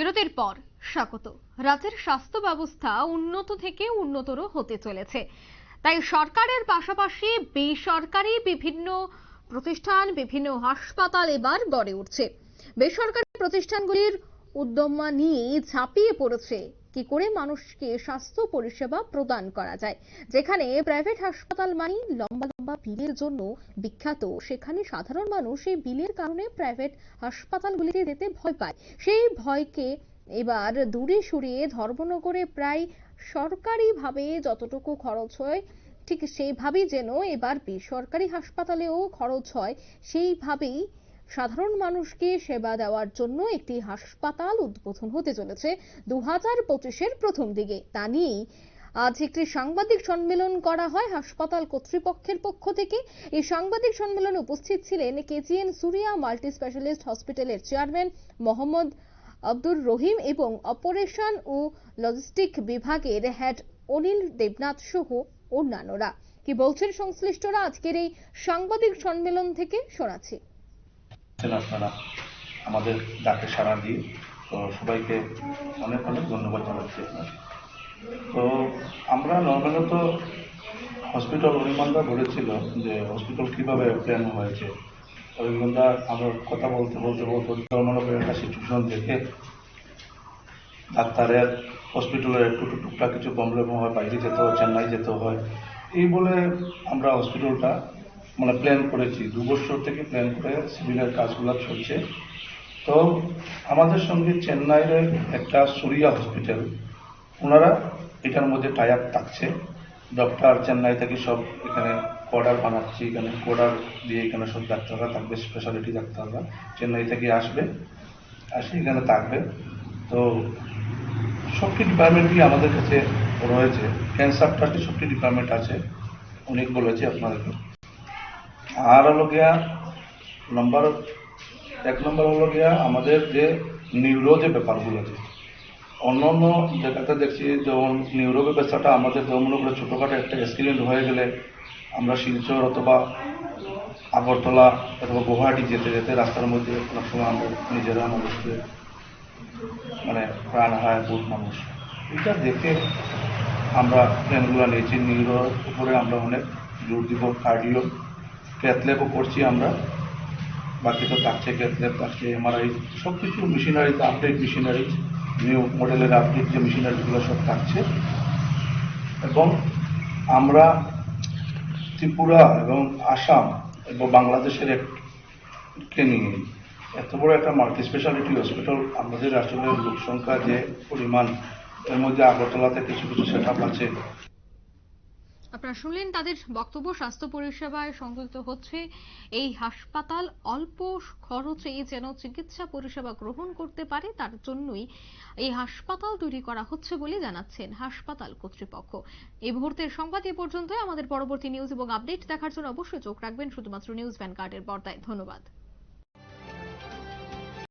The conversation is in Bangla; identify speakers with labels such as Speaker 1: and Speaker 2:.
Speaker 1: বিরতির পর স্বাগত। রাজ্যের স্বাস্থ্য ব্যবস্থা উন্নত থেকে উন্নতর হতে চলেছে। তাই সরকারের পাশাপাশি বেসরকারি বিভিন্ন প্রতিষ্ঠান, বিভিন্ন হাসপাতাল এবার গড়ে উঠছে। বেসরকারি প্রতিষ্ঠানগুলির উদ্যমা নিয়ে ঝাঁপিয়ে পড়েছে কি করে মানুষকে স্বাস্থ্য পরিষেবা প্রদান করা যায়? যেখানে প্রাইভেট হাসপাতাল মানে লম্বা লম্বা বিলের জন্য বিখ্যাত। সেখানে সাধারণ মানুষ এই বিলের কারণে প্রাইভেট হাসপাতালগুলিতে যেতে ভয় পায়। সেই ভয়কে এবার দূরে সরিয়ে ধর্মনগরে প্রায় সরকারিভাবে যতটুকু খরচ হয়, ঠিক সেইভাবেই যেন এবার বেসরকারি হাসপাতালেও খরচ হয়, সেইভাবেই সাধারণ মানুষকে সেবা দেওয়ার জন্য একটি হাসপাতাল উদ্বোধন হতে চলেছে দু হাজার পঁচিশের প্রথম দিকে। তা নিয়েই আজ একটি সাংবাদিক সম্মেলন করা হয় হাসপাতাল কর্তৃপক্ষের পক্ষ থেকে। এই সাংবাদিক সম্মেলনে উপস্থিত ছিলেন কেজিএন সুরিয়া মাল্টি স্পেশালিস্ট হসপিটালের চেয়ারম্যান মোহাম্মদ আব্দুর রহিম এবং অপারেশন ও লজিস্টিক বিভাগের হেড অনিল দেবনাথ সহ অন্যান্যরা। কি বলছেন সংশ্লিষ্টরা? আজকের এই সাংবাদিক সম্মেলন থেকে শোনাচ্ছি।
Speaker 2: আছেন আপনারা। আমাদের ডাকে সাড়া দিয়ে। তো সবাইকে অনেক অনেক ধন্যবাদ জানাচ্ছি তো আমরা নর্মালত হসপিটাল অরিমান্দা বলেছিল যে হসপিটাল কীভাবে প্ল্যান হয়েছে। অরিমান্দা আমরা কথা বলতে বলতে বলতে ধর্মনগরের একটা সিচুয়েশন দেখে ডাক্তারের হসপিটালের একটু একটু টুকটাক কিছু প্রবলেম হয়, বাইরে যেতে হয়, চেন্নাই যেতে হয়। এই বলে আমরা হসপিটালটা মানে প্ল্যান করেছি, দু বছর থেকে প্ল্যান করে সিভিলের কাজগুলো চলছে। তো আমাদের সঙ্গে চেন্নাইয়ের একটা সুরিয়া হসপিটাল ওনারা এটার মধ্যে টাই আপ থাকছে। ডক্টর চেন্নাই থেকে সব এখানে কোয়ার্ডার বানাচ্ছি, এখানে কোয়ার্ডার দিয়ে এখানে সব ডাক্তাররা থাকবে স্পেশালিটি ডাক্তাররা চেন্নাই থেকে আসবে, আসে এখানে থাকবে। তো সবটি ডিপার্টমেন্টই আমাদের কাছে রয়েছে। ক্যান্সার ট্রাস্টে সবটি ডিপার্টমেন্ট আছে, অনেক বলেছি আপনাদেরকে। আর হলো গিয়া নম্বর এক নম্বর হলো গিয়া আমাদের যে নিউরো যে ব্যাপারগুলো আছে। অন্য অন্য জায়গাতে দেখছি যেমন নিউরো ব্যবস্থাটা আমাদের যেমন মনে করে ছোটোখাটো একটা অ্যাক্সিডেন্ট হয়ে গেলে আমরা শিলচর অথবা আগরতলা অথবা গুয়াহাটি যেতে যেতে রাস্তার মধ্যে অনেক সময় আমরা নিজেরা মানুষকে মানে প্রাণ হারায় বহুত মানুষ। এটা দেখে আমরা প্ল্যানগুলো নিয়েছি। নিউরোর উপরে আমরা অনেক জোর দিব কার্ডিও ক্যাথলেবও করছি আমরা। বাকি তো থাকছে ক্যাথলেব থাকছে এমআরআই সব কিছু মেশিনারিতে আপডেট মেশিনারি নিউ মডেলের আপডেট যে মেশিনারিগুলো সব থাকছে। এবং আমরা ত্রিপুরা এবং আসাম এবং বাংলাদেশের এককে নিয়ে এত বড় একটা মাল্টি স্পেশালিটি হসপিটাল আমাদের আসলে লোকসংখ্যা যে পরিমাণ, এর মধ্যে আগরতলাতে কিছু কিছু সেট আছে।
Speaker 1: আপনারা শুনলেন তাদের বক্তব্য, স্বাস্থ্য পরিষেবায় সংযুক্ত হচ্ছে এই হাসপাতাল অল্প খরচে যেন চিকিৎসা পরিষেবা গ্রহণ করতে পারে, তার জন্যই এই হাসপাতাল তৈরি করা হচ্ছে বলে জানাচ্ছেন হাসপাতাল কর্তৃপক্ষ। এই মুহূর্তের সংবাদ এ পর্যন্তই। আমাদের পরবর্তী নিউজ এবং আপডেট দেখার জন্য অবশ্যই চোখ রাখবেন। শুধুমাত্র নিউজ ভ্যানগার্ডের পর্দায়। ধন্যবাদ।